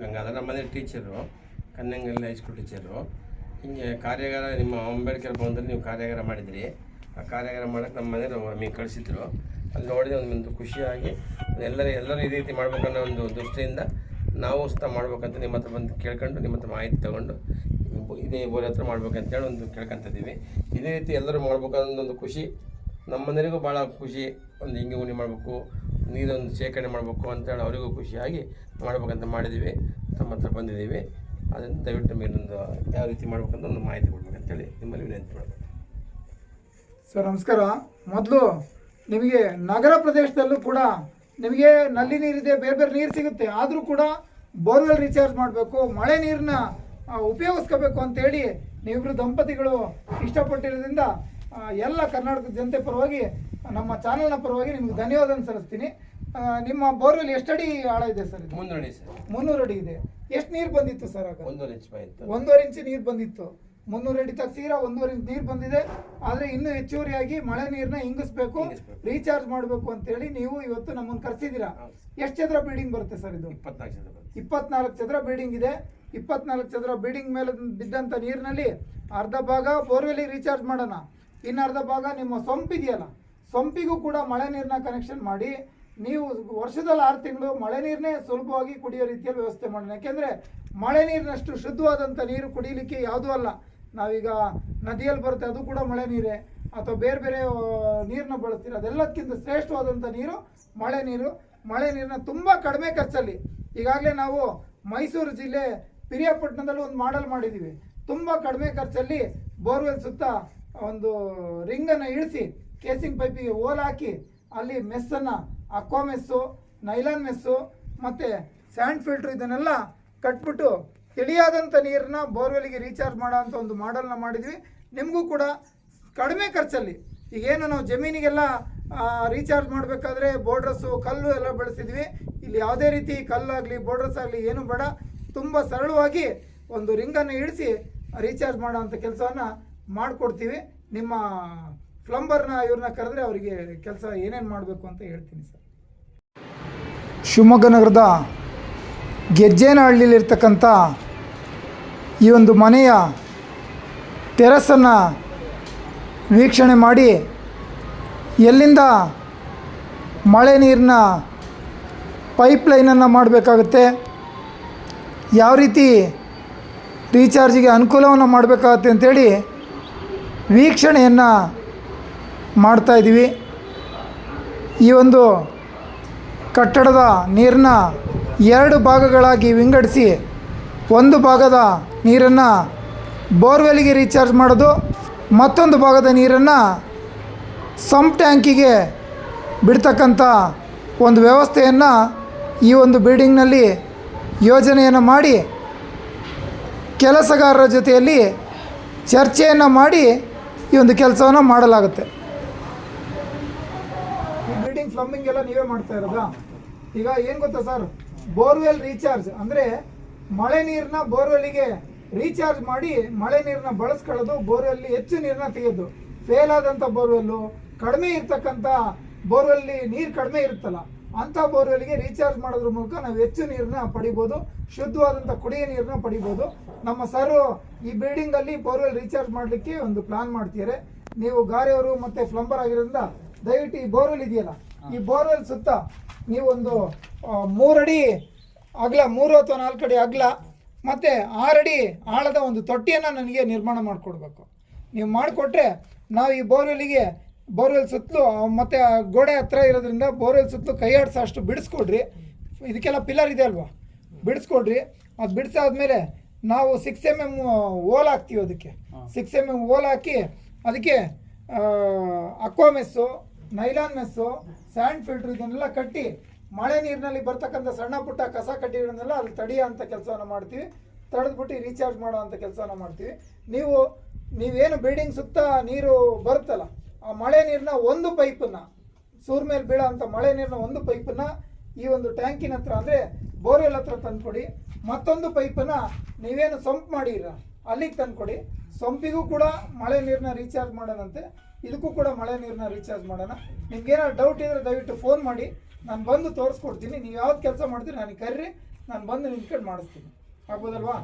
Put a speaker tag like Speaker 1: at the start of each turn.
Speaker 1: ಗಂಗಾಧರ ನಮ್ಮನೆ teacher ಕನ್ನಂಗಲ್ಲಿ high school teacher ಹಿಂಗೆ ಕಾರ್ಯಾಗಾರ, ನಿಮ್ಮ ಅಂಬೇಡ್ಕರ್ ಭವನದಲ್ಲಿ ನೀವು ಕಾರ್ಯಾಗಾರ ಮಾಡಿದ್ರಿ. ಆ ಕಾರ್ಯಾಗಾರ ಮಾಡೋಕ್ಕೆ ನಮ್ಮ ಮನೆಯವರು ನಮಗೆ ಕಳಿಸಿದ್ರು. ಅಲ್ಲಿ ನೋಡಿದ್ರೆ ಒಂದು ಖುಷಿಯಾಗಿ ಎಲ್ಲರೂ ಎಲ್ಲರೂ ಇದೇ ರೀತಿ ಮಾಡ್ಬೇಕನ್ನೋ ಒಂದು ದೃಷ್ಟಿಯಿಂದ ನಾವು ಸಹ ಮಾಡ್ಬೇಕಂತ ನಿಮ್ಮ ಹತ್ರ ಬಂದು ಕೇಳ್ಕೊಂಡು, ನಿಮ್ಮ ಹತ್ರ ಮಾಹಿತಿ ತೊಗೊಂಡು ಇದೇ ಬೋರ್ ಹತ್ರ ಮಾಡ್ಬೇಕಂತೇಳಿ ಒಂದು ಕೇಳ್ಕೊಂತಿದ್ದೀವಿ. ಇದೇ ರೀತಿ ಎಲ್ಲರೂ ಮಾಡ್ಬೇಕನ್ನೋದೊಂದು ಖುಷಿ. ನಮ್ಮ ಮನೆಯವರಿಗೂ ಭಾಳ ಖುಷಿ. ಒಂದು ಹಿಂಗೆ ಉಣಿ ಮಾಡಬೇಕು. ನೀರೊಂದು ಶೇಖರಣೆ ಮಾಡಬೇಕು ಅಂತೇಳಿ ಅವರಿಗೂ ಖುಷಿಯಾಗಿ ಮಾಡಬೇಕಂತ ಮಾಡಿದ್ದೀವಿ. ತಮ್ಮ ಹತ್ರ ಬಂದಿದ್ದೀವಿ. ಅದನ್ನು ದಯವಿಟ್ಟು ಮೇಲೊಂದು ಯಾವ ರೀತಿ ಮಾಡಬೇಕಂತ ಒಂದು ಮಾಹಿತಿ ಕೊಡ್ಬೇಕಂತೇಳಿ ನಿಮ್ಮಲ್ಲಿ ವಿನಂತಿ ಮಾಡಬೇಕು.
Speaker 2: ಸರ್, ನಮಸ್ಕಾರ. ಮೊದಲು ನಿಮಗೆ ನಗರ ಪ್ರದೇಶದಲ್ಲೂ ಕೂಡ ನಿಮಗೆ ನಲ್ಲಿ ನೀರಿದೆ ಬೇರೆ ಬೇರೆ ನೀರು ಸಿಗುತ್ತೆ. ಆದರೂ ಕೂಡ ಬೋರ್ವೆಲ್ ರೀಚಾರ್ಜ್ ಮಾಡಬೇಕು, ಮಳೆ ನೀರನ್ನ ಉಪಯೋಗಿಸ್ಕೋಬೇಕು ಅಂತೇಳಿ ನೀವಿಬ್ರು ದಂಪತಿಗಳು ಇಷ್ಟಪಟ್ಟಿರೋದ್ರಿಂದ ಎಲ್ಲ ಕರ್ನಾಟಕದ ಜನತೆ ಪರವಾಗಿ ನಮ್ಮ ಚಾನಲ್ನ ಪರವಾಗಿ ನಿಮ್ಗೆ ಧನ್ಯವಾದ ಸಲ್ಲಿಸ್ತೀನಿ. ನಿಮ್ಮ ಬೋರ್ವೆಲ್ ಎಷ್ಟು ಅಡಿ ಆಳ ಇದೆ ಸರ್ ಇದು?
Speaker 1: ಅಡಿ ಸರ್.
Speaker 2: ಮುನ್ನೂರು ಅಡಿ ಇದೆ. ಎಷ್ಟು ನೀರು ಬಂದಿತ್ತು ಸರ್ ಆಗ?
Speaker 1: ಒಂದೂವರೆ ಇಂಚ್
Speaker 2: ಒಂದೂವರೆ ಇಂಚು ನೀರು ಬಂದಿತ್ತು. ಮುನ್ನೂರು ಅಡಿ ತಗ್ಸಿರ ಒಂದೂವರೆ ಇಂಚು ನೀರು ಬಂದಿದೆ. ಆದರೆ ಇನ್ನೂ ಹೆಚ್ಚುವರಿಯಾಗಿ ಮಳೆ ನೀರನ್ನ ಇಂಗಿಸ್ಬೇಕು
Speaker 1: ಇಂಗಿಸ್ಬೇಕು.
Speaker 2: ರೀಚಾರ್ಜ್ ಮಾಡಬೇಕು ಅಂತೇಳಿ ನೀವು ಇವತ್ತು ನಮ್ಮನ್ನು ಕರೆಸಿದ್ದೀರಾ? ಎಷ್ಟು ಚದರ ಬಿಲ್ಡಿಂಗ್ ಬರುತ್ತೆ ಸರ್ ಇದು?
Speaker 1: ಇಪ್ಪತ್ನಾಲ್ಕು ಚದರ
Speaker 2: ಇಪ್ಪತ್ನಾಲ್ಕು ಚದರ ಬಿಲ್ಡಿಂಗ್ ಇದೆ. ಇಪ್ಪತ್ನಾಲ್ಕು ಚದರ ಬಿಲ್ಡಿಂಗ್ ಮೇಲೆ ಬಿದ್ದಂಥ ನೀರಿನಲ್ಲಿ ಅರ್ಧ ಭಾಗ ಬೋರ್ವೆಲಿಗೆ ರೀಚಾರ್ಜ್ ಮಾಡೋಣ. ಇನ್ನು ಅರ್ಧ ಭಾಗ ನಿಮ್ಮ ಸೊಂಪಿದೆಯಲ್ಲ. ಸೊಂಪಿಗೂ ಕೂಡ ಮಳೆ ನೀರನ್ನ ಕನೆಕ್ಷನ್ ಮಾಡಿ. ನೀವು ವರ್ಷದಲ್ಲಿ ಆರು ತಿಂಗಳು ಮಳೆ ನೀರನ್ನೇ ಸುಲಭವಾಗಿ ಕುಡಿಯೋ ರೀತಿಯಲ್ಲಿ ವ್ಯವಸ್ಥೆ ಮಾಡೋಣ. ಯಾಕೆಂದರೆ ಮಳೆ ನೀರಿನಷ್ಟು ಶುದ್ಧವಾದಂಥ ನೀರು ಕುಡಿಯಲಿಕ್ಕೆ ಯಾವುದೂ ಅಲ್ಲ. ನಾವೀಗ ನದಿಯಲ್ಲಿ ಬರುತ್ತೆ, ಅದು ಕೂಡ ಮಳೆ ನೀರೇ. ಅಥವಾ ಬೇರೆ ಬೇರೆ ನೀರನ್ನ ಬಳಸ್ತೀರ. ಅದೆಲ್ಲದಕ್ಕಿಂತ ಶ್ರೇಷ್ಠವಾದಂಥ ನೀರು ಮಳೆ ನೀರು. ಮಳೆ ನೀರನ್ನ ತುಂಬ ಕಡಿಮೆ ಖರ್ಚಲ್ಲಿ. ಈಗಾಗಲೇ ನಾವು ಮೈಸೂರು ಜಿಲ್ಲೆ ಪಿರಿಯಾಪಟ್ಟಣದಲ್ಲಿ ಒಂದು ಮಾಡೆಲ್ ಮಾಡಿದ್ದೀವಿ. ತುಂಬ ಕಡಿಮೆ ಖರ್ಚಲ್ಲಿ ಬೋರ್ವೆಲ್ ಸುತ್ತ ಒಂದು ರಿಂಗನ್ನು ಇಳಿಸಿ, ಕೇಸಿಂಗ್ ಪೈಪಿಗೆ ಹೋಲ್ ಹಾಕಿ, ಅಲ್ಲಿ ಮೆಸ್ಸನ್ನು, ಅಕ್ವಾ ಮೆಸ್ಸು, ನೈಲಾನ್ ಮೆಸ್ಸು, ಮತ್ತು ಸ್ಯಾಂಡ್ ಫಿಲ್ಟ್ರ್ ಇದನ್ನೆಲ್ಲ ಕಟ್ಬಿಟ್ಟು ತಿಳಿಯಾದಂಥ ನೀರನ್ನ ಬೋರ್ವೆಲ್ಗೆ ರೀಚಾರ್ಜ್ ಮಾಡೋ ಅಂಥ ಒಂದು ಮಾಡಲ್ನ ಮಾಡಿದ್ವಿ. ನಿಮಗೂ ಕೂಡ ಕಡಿಮೆ ಖರ್ಚಲ್ಲಿ. ಈಗೇನು ನಾವು ಜಮೀನಿಗೆಲ್ಲ ರೀಚಾರ್ಜ್ ಮಾಡಬೇಕಾದ್ರೆ ಬೋರ್ಡ್ರಸ್ಸು, ಕಲ್ಲು ಎಲ್ಲ ಬೆಳೆಸಿದ್ವಿ. ಇಲ್ಲಿ ಯಾವುದೇ ರೀತಿ ಕಲ್ಲಾಗಲಿ, ಬೋರ್ಡ್ರಸ್ ಆಗಲಿ ಏನು ಬೇಡ. ತುಂಬ ಸರಳವಾಗಿ ಒಂದು ರಿಂಗನ್ನು ಇಳಿಸಿ, ರೀಚಾರ್ಜ್ ಮಾಡೋ ಅಂಥ ಕೆಲಸವನ್ನು ಮಾಡಿಕೊಡ್ತೀವಿ. ನಿಮ್ಮ ಪ್ಲಂಬರ್ನ ಇವ್ರನ್ನ ಕರೆದ್ರೆ ಅವರಿಗೆ ಕೆಲಸ ಏನೇನು ಮಾಡಬೇಕು ಅಂತ ಹೇಳ್ತೀನಿ ಸರ್. ಶಿವಮೊಗ್ಗ ನಗರದ ಗೆಜ್ಜೇನಹಳ್ಳಿಲಿರ್ತಕ್ಕಂಥ ಈ ಒಂದು ಮನೆಯ ಟೆರಸನ್ನು ವೀಕ್ಷಣೆ ಮಾಡಿ ಎಲ್ಲಿಂದ ಮಳೆ ನೀರನ್ನ ಪೈಪ್ಲೈನನ್ನು ಮಾಡಬೇಕಾಗುತ್ತೆ, ಯಾವ ರೀತಿ ರೀಚಾರ್ಜಿಗೆ ಅನುಕೂಲವನ್ನು ಮಾಡಬೇಕಾಗತ್ತೆ ಅಂಥೇಳಿ ವೀಕ್ಷಣೆಯನ್ನು ಮಾಡ್ತಾಯಿದ್ದೀವಿ ಈ ಒಂದು ಕಟ್ಟಡದ ನೀರನ್ನ ಎರಡು ಭಾಗಗಳಾಗಿ ವಿಂಗಡಿಸಿ, ಒಂದು ಭಾಗದ ನೀರನ್ನು ಬೋರ್ವೆಲ್ಗೆ ರೀಚಾರ್ಜ್ ಮಾಡೋದು, ಮತ್ತೊಂದು ಭಾಗದ ನೀರನ್ನು ಸಂಪ್ ಟ್ಯಾಂಕಿಗೆ ಬಿಡ್ತಕ್ಕಂಥ ಒಂದು ವ್ಯವಸ್ಥೆಯನ್ನು ಈ ಒಂದು ಬಿಲ್ಡಿಂಗ್ನಲ್ಲಿ ಯೋಜನೆಯನ್ನು ಮಾಡಿ, ಕೆಲಸಗಾರರ ಜೊತೆಯಲ್ಲಿ ಚರ್ಚೆಯನ್ನು ಮಾಡಿ ಈ ಒಂದು ಕೆಲಸವನ್ನು ಮಾಡಲಾಗುತ್ತೆ. ಬಿಲ್ಡಿಂಗ್ ಪ್ಲಂಬಿಂಗ್ ಎಲ್ಲ ನೀವೇ ಮಾಡ್ತಾ ಇರೋದಾ? ಈಗ ಏನು ಗೊತ್ತಾ ಸರ್ ಬೋರ್ವೆಲ್ ರೀಚಾರ್ಜ್ ಅಂದರೆ ಮಳೆ ನೀರನ್ನ ಬೋರ್ವೆಲ್ಗೆ ರೀಚಾರ್ಜ್ ಮಾಡಿ ಮಳೆ ನೀರನ್ನ ಬಳಸ್ಕೊಳ್ಳೋದು ಬೋರ್ವೆಲ್ಲಿ ಹೆಚ್ಚು ನೀರನ್ನ ತೆಗೆಯೋದು. ಫೇಲ್ ಆದಂಥ ಬೋರ್ವೆಲ್ಲು ಕಡಿಮೆ ಇರ್ತಕ್ಕಂಥ ಬೋರ್ವೆಲ್ಲಿ ನೀರು ಕಡಿಮೆ ಇರುತ್ತಲ್ಲ. ಅಂಥ ಬೋರ್ವೆಲ್ಗೆ ರೀಚಾರ್ಜ್ ಮಾಡೋದ್ರ ಮೂಲಕ ನಾವು ಹೆಚ್ಚು ನೀರನ್ನ ಪಡಿಬೋದು ಶುದ್ಧವಾದಂಥ ಕುಡಿಯೋ ನೀರನ್ನ ಪಡಿಬೋದು. ನಮ್ಮ ಸರ್ ಈ ಬಿಲ್ಡಿಂಗಲ್ಲಿ ಬೋರ್ವೆಲ್ ರೀಚಾರ್ಜ್ ಮಾಡಲಿಕ್ಕೆ ಒಂದು ಪ್ಲಾನ್ ಮಾಡ್ತಿದ್ದಾರೆ ನೀವು ಗಾರೆಯವರು ಮತ್ತು ಪ್ಲಂಬರ್ ಆಗಿರೋದ್ರಿಂದ ದಯವಿಟ್ಟು ಈ ಬೋರ್ವೆಲ್ ಇದೆಯಲ್ಲ, ಈ ಬೋರ್ವೆಲ್ ಸುತ್ತ ನೀವೊಂದು ಮೂರಡಿ ಅಗಲ, ಮೂರು ಅಥವಾ ನಾಲ್ಕು ಅಡಿ ಅಗಲ ಮತ್ತು ಆರಡಿ ಆಳದ ಒಂದು ತೊಟ್ಟಿಯನ್ನು ನನಗೆ ನಿರ್ಮಾಣ ಮಾಡಿಕೊಡ್ಬೇಕು. ನೀವು ಮಾಡಿಕೊಟ್ರೆ ನಾವು ಈ ಬೋರ್ವೆಲ್ಲಿಗೆ ಬೋರ್ವೆಲ್ ಸುತ್ತಲೂ ಮತ್ತು ಗೋಡೆ ಹತ್ರ ಇರೋದ್ರಿಂದ ಬೋರ್ವೆಲ್ ಸುತ್ತಲೂ ಕೈ ಆಡಿಸೋ ಅಷ್ಟು ಬಿಡಿಸ್ಕೊಡ್ರಿ. ಇದಕ್ಕೆಲ್ಲ ಪಿಲ್ಲರ್ ಇದೆ ಅಲ್ವಾ? ಬಿಡಿಸ್ಕೊಡ್ರಿ. ಅದು ಬಿಡಿಸಾದ್ಮೇಲೆ ನಾವು ಸಿಕ್ಸ್ ಎಂ ಎಂ ಓಲ್ ಹಾಕ್ತೀವಿ ಅದಕ್ಕೆ. ಸಿಕ್ಸ್ ಎಂ ಎಂ ಓಲ್ ಹಾಕಿ ಅದಕ್ಕೆ aqua mesh nylon mesh sand filter ಇದನ್ನೆಲ್ಲ ಕಟ್ಟಿ ಮಳೆ ನೀರಿನಲ್ಲಿ ಬರ್ತಕ್ಕಂಥ ಸಣ್ಣ ಪುಟ್ಟ ಕಸ ಕಡ್ಡಿಗಳನ್ನೆಲ್ಲ ಅಲ್ಲಿ ತಡೆಯೋ ಅಂಥ ಕೆಲಸವನ್ನು ಮಾಡ್ತೀವಿ. ತಡೆದ್ಬಿಟ್ಟು ರೀಚಾರ್ಜ್ ಮಾಡೋ ಅಂಥ ಕೆಲಸವನ್ನು ಮಾಡ್ತೀವಿ. ನೀವು ನೀವೇನು ಬಿಲ್ಡಿಂಗ್ ಸುತ್ತ ನೀರು ಬರುತ್ತಲ್ಲ ಆ ಮಳೆ ನೀರನ್ನ ಒಂದು ಪೈಪನ್ನು ಸೂರ್ ಮೇಲೆ ಬೀಳೋ ಮಳೆ ನೀರಿನ ಒಂದು ಪೈಪನ್ನು ಈ ಒಂದು ಟ್ಯಾಂಕಿನ ಹತ್ರ ಅಂದರೆ ಬೋರ್ವೆಲ್ ಹತ್ರ ತಂದ್ಕೊಡಿ. ಮತ್ತೊಂದು ಪೈಪನ್ನು ನೀವೇನು ಸಂಪ್ ಮಾಡಿರ, ಅಲ್ಲಿಗೆ ತಂದ್ಕೊಡಿ. ಸಂಪಿಗೂ ಕೂಡ ಮಳೆ ನೀರನ್ನ ರೀಚಾರ್ಜ್ ಮಾಡೋಣಂತೆ. ಇದಕ್ಕೂ ಕೂಡ ಮಳೆ ನೀರನ್ನ ರೀಚಾರ್ಜ್ ಮಾಡೋಣ. ನಿಮ್ಗೇನಾದ್ರು ಡೌಟ್ ಇದ್ರೆ ದಯವಿಟ್ಟು ಫೋನ್ ಮಾಡಿ. ನಾನು ಬಂದು ತೋರಿಸ್ಕೊಡ್ತೀನಿ. ನೀವು ಯಾವ್ದು ಕೆಲಸ ಮಾಡ್ತೀರಿ ನನಗೆ ಕರ್ರಿ. ನಾನು ಬಂದು ನಿಂತ್ಕೊಂಡು ಮಾಡಿಸ್ತೀನಿ. ಆಗ್ಬೋದಲ್ವಾ?